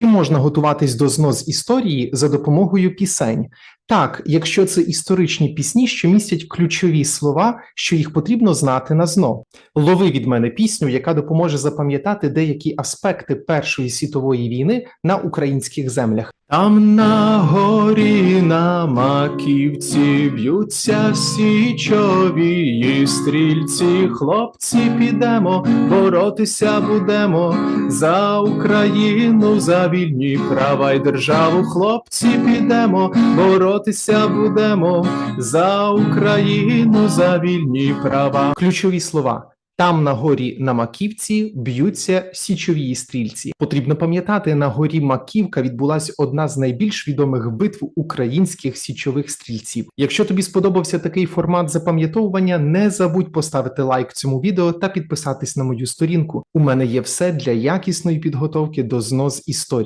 Можна готуватись до знос історії за допомогою пісень? Так, якщо це історичні пісні, що містять ключові слова, що їх потрібно знати на зно. Лови від мене пісню, яка допоможе запам'ятати деякі аспекти Першої світової війни на українських землях. Там на горі на маківці б'ються січові стрільці, хлопці, підемо, боротися будемо за Україну, за вільні права й державу. Хлопці, підемо, боротися будемо за Україну, за вільні права. Ключові слова. Там на горі на Маківці б'ються січові стрільці. Потрібно пам'ятати, на горі Маківка відбулася одна з найбільш відомих битв українських січових стрільців. Якщо тобі сподобався такий формат запам'ятовування, не забудь поставити лайк цьому відео та підписатись на мою сторінку. У мене є все для якісної підготовки до знос історії.